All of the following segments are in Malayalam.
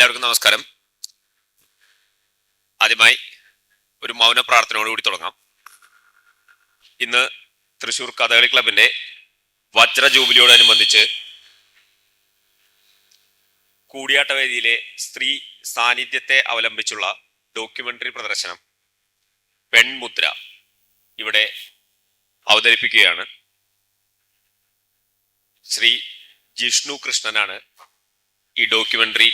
എല്ലാവർക്കും നമസ്കാരം. ആദ്യമായി ഒരു മൗന പ്രാർത്ഥനയോടുകൂടി തുടങ്ങാം. ഇന്ന് തൃശൂർ കഥകളി ക്ലബിന്റെ വജ്ര ജൂബിലിയോടനുബന്ധിച്ച് കൂടിയാട്ട വേദിയിലെ സ്ത്രീ സാന്നിധ്യത്തെ അവലംബിച്ചുള്ള ഡോക്യുമെന്ററി പ്രദർശനം പെൺമുദ്ര ഇവിടെ അവതരിപ്പിക്കുകയാണ്. ശ്രീ ജിഷ്ണു കൃഷ്ണനാണ് ഈ ഡോക്യുമെന്ററി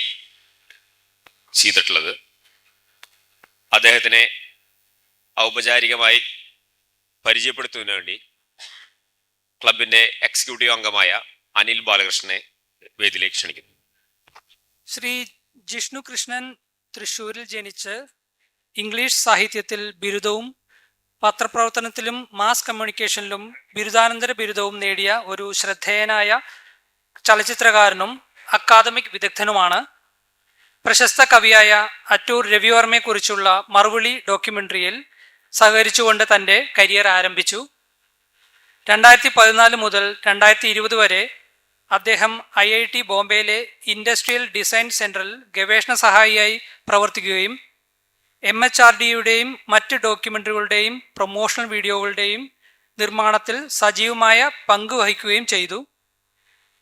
ചെയ്തിട്ടുള്ളത്. അദ്ദേഹത്തിനെ ഔപചാരികമായി പരിചയപ്പെടുത്തുന്നതിന് വേണ്ടി ക്ലബിന്റെ എക്സിക്യൂട്ടീവ് അംഗമായ അനിൽ ബാലകൃഷ്ണനെ വേദിയിലേക്ക് ക്ഷണിക്കുന്നു. ശ്രീ ജിഷ്ണു കൃഷ്ണൻ തൃശൂരിൽ ജനിച്ച് ഇംഗ്ലീഷ് സാഹിത്യത്തിൽ ബിരുദവും പത്രപ്രവർത്തനത്തിലും മാസ് കമ്മ്യൂണിക്കേഷനിലും ബിരുദാനന്തര ബിരുദവും നേടിയ ഒരു ശ്രദ്ധേയനായ ചലച്ചിത്രകാരനും അക്കാദമിക് വിദഗ്ധനുമാണ്. പ്രശസ്ത കവിയായ അറ്റൂർ രവിവർമ്മയെക്കുറിച്ചുള്ള മറുവിളി ഡോക്യുമെന്ററിയിൽ സഹകരിച്ചുകൊണ്ട് തന്റെ കരിയർ ആരംഭിച്ചു. രണ്ടായിരത്തി പതിനാല് മുതൽ രണ്ടായിരത്തി ഇരുപത് വരെ അദ്ദേഹം ഐ ഐ ടി ബോംബെയിലെ ഇൻഡസ്ട്രിയൽ ഡിസൈൻ സെന്ററിൽ ഗവേഷണ സഹായിയായി പ്രവർത്തിക്കുകയും എം എച്ച് ആർ ഡിയുടെയും മറ്റ് ഡോക്യുമെന്ററികളുടെയും പ്രൊമോഷണൽ വീഡിയോകളുടെയും നിർമ്മാണത്തിൽ സജീവമായ പങ്ക് വഹിക്കുകയും ചെയ്തു.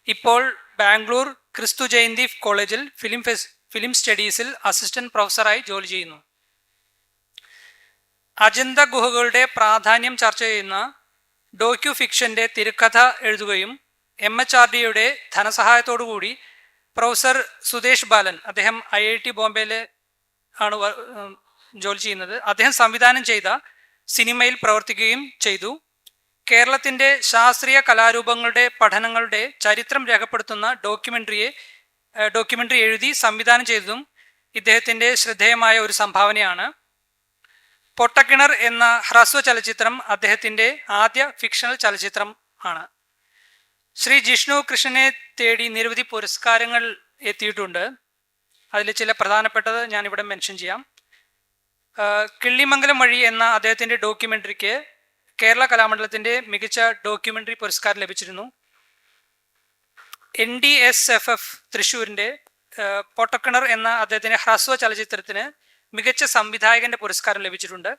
ഇപ്പോൾ ബാംഗ്ലൂർ ക്രിസ്തു ജയന്തി കോളേജിൽ ഫിലിം ഫെസ് ഫിലിം സ്റ്റഡീസിൽ അസിസ്റ്റന്റ് പ്രൊഫസറായി ജോലി ചെയ്യുന്നു. അജന്ത ഗുഹകളുടെ പ്രാധാന്യം ചർച്ച ചെയ്യുന്ന ഡോക്യു ഫിക്ഷന്റെ തിരക്കഥ എഴുതുകയും എം എച്ച് ആർ ഡിയുടെ ധനസഹായത്തോടുകൂടി പ്രൊഫസർ സുദേശ് ബാലൻ അദ്ദേഹം ഐ ഐ ടി ബോംബെയിലെ ആണ് ജോലി ചെയ്യുന്നത്. അദ്ദേഹം സംവിധാനം ചെയ്ത സിനിമയിൽ പ്രവർത്തിക്കുകയും ചെയ്തു. കേരളത്തിന്റെ ശാസ്ത്രീയ കലാരൂപങ്ങളുടെ പഠനങ്ങളുടെ ചരിത്രം രേഖപ്പെടുത്തുന്ന ഡോക്യുമെന്ററിയെ ഏഹ്, ഡോക്യുമെന്ററി എഴുതി സംവിധാനം ചെയ്തതും ഇദ്ദേഹത്തിന്റെ ശ്രദ്ധേയമായ ഒരു സംഭാവനയാണ്. പൊട്ടക്കിണർ എന്ന ഹ്രസ്വ ചലച്ചിത്രം അദ്ദേഹത്തിന്റെ ആദ്യ ഫിക്ഷണൽ ചലച്ചിത്രം ആണ്. ശ്രീ ജിഷ്ണു കൃഷ്ണനെ തേടി നിരവധി പുരസ്കാരങ്ങൾ എത്തിയിട്ടുണ്ട്. അതിൽ ചില പ്രധാനപ്പെട്ടത് ഞാൻ ഇവിടെ മെൻഷൻ ചെയ്യാം കിള്ളിമംഗലം വഴി എന്ന അദ്ദേഹത്തിന്റെ ഡോക്യുമെന്ററിക്ക് കേരള കലാമണ്ഡലത്തിന്റെ മികച്ച ഡോക്യുമെന്ററി പുരസ്കാരം ലഭിച്ചിരുന്നു. N D S F F തൃശ്ശൂരിന്റെ ആ, പൊട്ടക്കിണർ എന്ന അദ്ദേഹത്തിന്റെ ഹ്രസ്വ ചലച്ചിത്രത്തിന് മികച്ച സംവിധായകന്റെ പുരസ്കാരം ലഭിച്ചിട്ടുണ്ട്.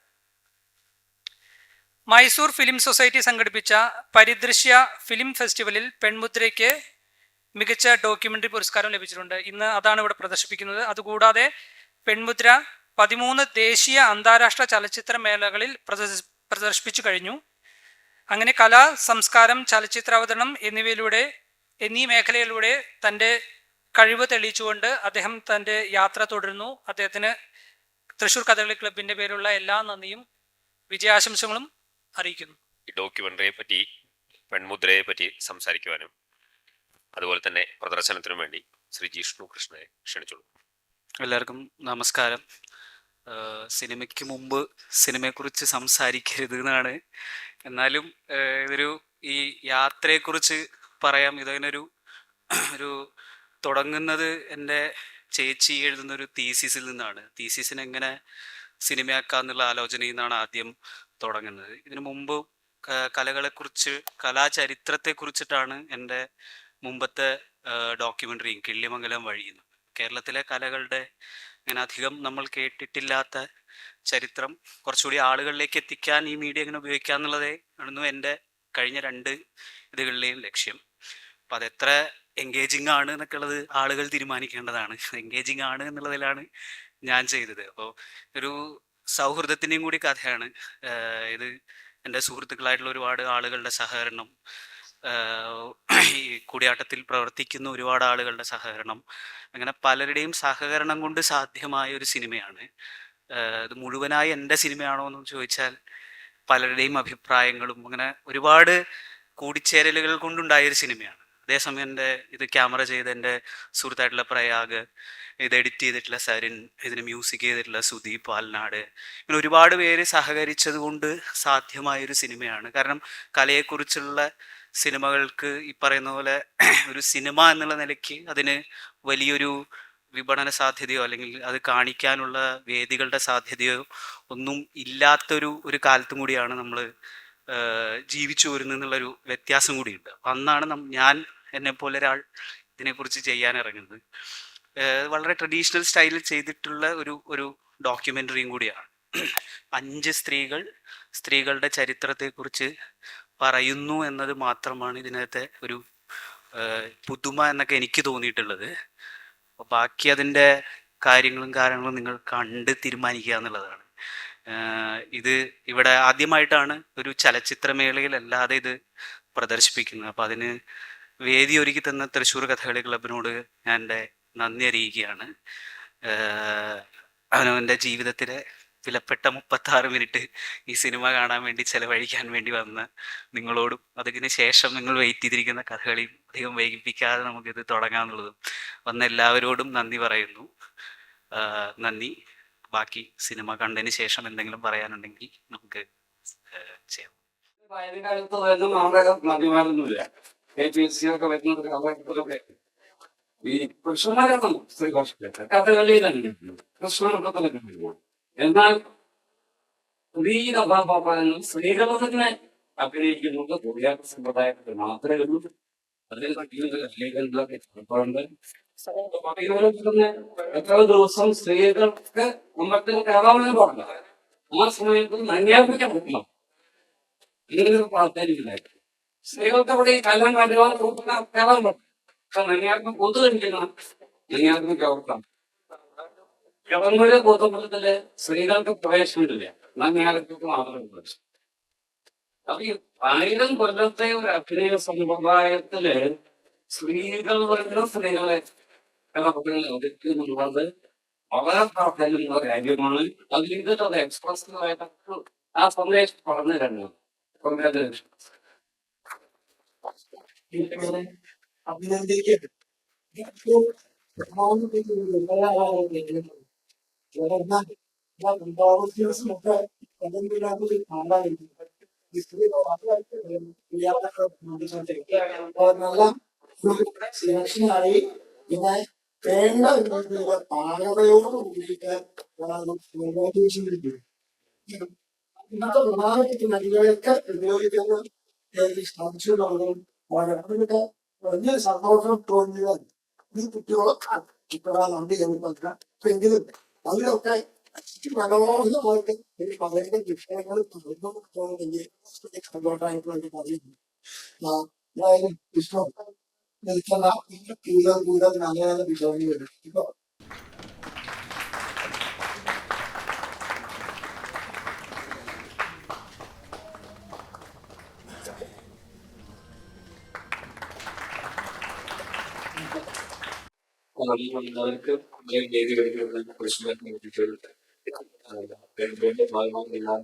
മൈസൂർ ഫിലിം സൊസൈറ്റി സംഘടിപ്പിച്ച പരിദൃശ്യ ഫിലിം ഫെസ്റ്റിവലിൽ പെൺമുദ്രയ്ക്ക് മികച്ച ഡോക്യുമെന്ററി പുരസ്കാരം ലഭിച്ചിട്ടുണ്ട്. ഇന്ന് അതാണ് ഇവിടെ പ്രദർശിപ്പിക്കുന്നത്. അതുകൂടാതെ പെൺമുദ്ര പതിമൂന്ന് ദേശീയ അന്താരാഷ്ട്ര ചലച്ചിത്ര മേളകളിൽ പ്രദർശിപ്പിച്ചു കഴിഞ്ഞു. അങ്ങനെ കല സംസ്കാരം ചലച്ചിത്രാവതരണം എന്നിവയിലൂടെ എന്നീ മേഖലയിലൂടെ തന്റെ കഴിവ് തെളിയിച്ചുകൊണ്ട് അദ്ദേഹം തന്റെ യാത്ര തുടരുന്നു. അദ്ദേഹത്തിന് തൃശൂർ കഥകളി ക്ലബിന്റെ പേരുള്ള എല്ലാ നന്ദിയും വിജയാശംസകളും അറിയിക്കുന്നു. ഈ ഡോക്യുമെന്ററിയെ പറ്റി പെൺമുദ്രയെ പറ്റി സംസാരിക്കുവാനും അതുപോലെ തന്നെ പ്രദർശനത്തിനും വേണ്ടി ശ്രീ ജിഷ്ണു കൃഷ്ണനെ ക്ഷണിച്ചോളൂ എല്ലാവർക്കും നമസ്കാരം. സിനിമയ്ക്ക് മുമ്പ് സിനിമയെക്കുറിച്ച് സംസാരിക്കരുത് എന്നാണ്. എന്നാലും ഇതൊരു ഈ യാത്രയെക്കുറിച്ച് പറയാം. ഇതിനൊരു ഒരു തുടങ്ങുന്നത് എന്റെ ചേച്ചി എഴുതുന്ന ഒരു തീസിസിൽ നിന്നാണ്. തീസിസിനെ എങ്ങനെ സിനിമയാക്കാന്നുള്ള ആലോചനയിൽ നിന്നാണ് ആദ്യം തുടങ്ങുന്നത്. ഇതിനു മുമ്പ് കുറിച്ച് കലകളെക്കുറിച്ച് കലാചരിത്രത്തെക്കുറിച്ചിട്ടാണ് എന്റെ മുമ്പത്തെ ഡോക്യുമെന്ററിയും കിള്ളിമംഗലം വഴിയുന്നു കേരളത്തിലെ കലകളുടെ അങ്ങനെ അധികം നമ്മൾ കേട്ടിട്ടില്ലാത്ത ചരിത്രം കുറച്ചുകൂടി ആളുകളിലേക്ക് എത്തിക്കാൻ ഈ മീഡിയ എങ്ങനെ ഉപയോഗിക്കുക എന്നുള്ളതേ ആയിരുന്നു എന്റെ കഴിഞ്ഞ രണ്ട് ഇതുകളിലെയും ലക്ഷ്യം. അപ്പം അതെത്ര എൻഗേജിങ് ആണ് എന്നൊക്കെ ഉള്ളത് ആളുകൾ തീരുമാനിക്കേണ്ടതാണ്. എൻഗേജിങ് ആണ് എന്നുള്ളതിലാണ് ഞാൻ ചെയ്തത്. അപ്പോൾ ഒരു സൗഹൃദത്തിന്റെയും കൂടി കഥയാണ്. ഇത് എന്റെ സുഹൃത്തുക്കളായിട്ടുള്ള ഒരുപാട് ആളുകളുടെ സഹകരണം. ഈ കൂടിയാട്ടത്തിൽ പ്രവർത്തിക്കുന്ന ഒരുപാട് ആളുകളുടെ സഹകരണം. അങ്ങനെ പലരുടെയും സഹകരണം കൊണ്ട് സാധ്യമായ ഒരു സിനിമയാണ്. ഇത് മുഴുവനായി എന്റെ സിനിമയാണോ എന്ന് ചോദിച്ചാൽ പലരുടെയും അഭിപ്രായങ്ങളും അങ്ങനെ ഒരുപാട് കൂടിച്ചേരലുകൾ കൊണ്ടുണ്ടായ ഒരു സിനിമയാണ്. അതേസമയം എന്റെ ഇത് ക്യാമറ ചെയ്ത് എന്റെ സുഹൃത്തായിട്ടുള്ള പ്രയാഗ് ഇത് എഡിറ്റ് ചെയ്തിട്ടുള്ള സരിൻ ഇതിന് മ്യൂസിക് ചെയ്തിട്ടുള്ള സുദീപ് പാൽനാട് ഇങ്ങനെ ഒരുപാട് പേര് സഹകരിച്ചത് കൊണ്ട് സാധ്യമായ ഒരു സിനിമയാണ്. കാരണം കലയെക്കുറിച്ചുള്ള സിനിമകൾക്ക് ഈ പറയുന്ന പോലെ ഒരു സിനിമ എന്നുള്ള നിലയ്ക്ക് അതിന് വലിയൊരു വിപണന സാധ്യതയോ അല്ലെങ്കിൽ അത് കാണിക്കാനുള്ള വേദികളുടെ സാധ്യതയോ ഒന്നും ഇല്ലാത്തൊരു ഒരു കാലത്തും കൂടിയാണ് നമ്മൾ ജീവിച്ചു വരുന്നു എന്നുള്ളൊരു വ്യത്യാസം കൂടിയുണ്ട്. അപ്പം അന്നാണ് ഞാൻ എന്നെ പോലെ ഒരാൾ ഇതിനെക്കുറിച്ച് ചെയ്യാൻ ഇറങ്ങുന്നത് വളരെ ട്രഡീഷണൽ സ്റ്റൈലിൽ ചെയ്തിട്ടുള്ള ഒരു ഒരു ഡോക്യുമെന്ററിയും കൂടിയാണ്. അഞ്ച് സ്ത്രീകൾ സ്ത്രീകളുടെ ചരിത്രത്തെക്കുറിച്ച് പറയുന്നു എന്നത് മാത്രമാണ് ഇതിനകത്തെ ഒരു പുതുമ എന്നൊക്കെ എനിക്ക് തോന്നിയിട്ടുള്ളത്. അപ്പോൾ ബാക്കി അതിന്റെ കാര്യങ്ങളും കാരണങ്ങളും നിങ്ങൾ കണ്ട് തീരുമാനിക്കുക എന്നുള്ളതാണ്. ഇത് ഇവിടെ ആദ്യമായിട്ടാണ് ഒരു ചലച്ചിത്രമേളയിൽ അല്ലാതെ ഇത് പ്രദർശിപ്പിക്കുന്നത്. അപ്പം അതിന് വേദി ഒരുക്കി തന്ന തൃശ്ശൂർ കഥകളി ക്ലബിനോട് ഞാൻ എന്റെ നന്ദി അറിയിക്കുകയാണ്. അവനവന്റെ ജീവിതത്തിലെ വിലപ്പെട്ട മുപ്പത്താറ് മിനിറ്റ് ഈ സിനിമ കാണാൻ വേണ്ടി ചെലവഴിക്കാൻ വേണ്ടി വന്ന നിങ്ങളോടും അതിന് ശേഷം നിങ്ങൾ വെയിറ്റ് ചെയ്തിരിക്കുന്ന കഥകളിയും അധികം വൈകിപ്പിക്കാതെ നമുക്കിത് തുടങ്ങാമെന്നുള്ളതും വന്ന എല്ലാവരോടും നന്ദി പറയുന്നു. നന്ദി. ബാക്കി സിനിമ കണ്ടതിന് ശേഷം എന്തെങ്കിലും പറയാനുണ്ടെങ്കിൽ നമുക്ക് ചെയ്യാം. സി. ഒക്കെ എന്നാൽ സ്ത്രീ കഥാപാത്രങ്ങൾ സ്ത്രീകൾ അഭിനയിക്കുന്നത് കുടിയാട്ട സമ്പ്രദായത്തിൽ മാത്രമേ ഉള്ളൂ. അതിൽ തന്നെ എത്ര ദിവസം സ്ത്രീകൾക്ക് ഉമ്മത്തിൽ കയറാമെന്ന് പറഞ്ഞു ആ സമയത്ത് നന്യാപിക്കാൻ പറ്റണം ഇങ്ങനൊരു പ്രാധാന്യമില്ലായിരുന്നു സ്ത്രീകൾക്ക് അവിടെ ഈ കല്ലം കണ്ടുവാൻ കയറാൻ പറ്റും പക്ഷെ നെയ്യാർക്കും കൊതു കഴിക്കണം നെയ്യാർക്കും കവർക്കാം ഗവൺമെന്റ് പൊതുമണ്ഡലത്തിൽ സ്ത്രീകൾക്ക് പ്രവേശനമില്ല. നെയ്യാർക്കൊക്കെ മാത്രമേ പ്രവേശനം അപ്പൊ ഈ ആയിരം കൊല്ലത്തെ ഒരു അഭിനയ സമ്പ്രദായത്തിൽ സ്ത്രീകൾ വരുന്ന സ്ത്രീകളെ അവതരിക്കുന്നുള്ളത് വളരെ പ്രാധാന്യമുള്ള കാര്യമാണ് അതിൽ ഇതിലത് എക്സ്പ്രസീവായിട്ട് ആ സന്ദേശം പറഞ്ഞു തരണം. അഭിനന്ദിക്കട്ടെ ദിവസമൊക്കെ നല്ല സെലക്ഷനായി പിന്നെ വേണ്ട പാകതയോട് കൂടിയിട്ട് ഇന്നത്തെ പ്രധാനപ്പെട്ട നദികളൊക്കെ ഉപയോഗിക്കുന്ന. സംശയമുള്ളതും വളർന്നിട്ട് വലിയ സന്തോഷം തോന്നിയത് ഈ കുട്ടികളൊക്കെ ഇപ്പോഴാണ് നന്ദി ചെയ്തിട്ടുണ്ട് എങ്കിലും അതിലൊക്കെ മനോഹരമായിട്ട് എനിക്ക് പറയുന്ന വിഷയങ്ങൾ പറഞ്ഞു തോന്നുന്നെങ്കിൽ സന്തോഷമായിട്ടുള്ള ഒരു പറയുന്നു. അതായത് വിഷ്ണു നിൽക്കുന്ന കൂടുതൽ കൂടുതൽ നല്ല നല്ല വിഷയങ്ങൾ വരും ഇപ്പൊ അവർക്ക് വേദി കളിക്കുന്ന പ്രശ്നങ്ങൾ ഭാഗമായി എല്ലാം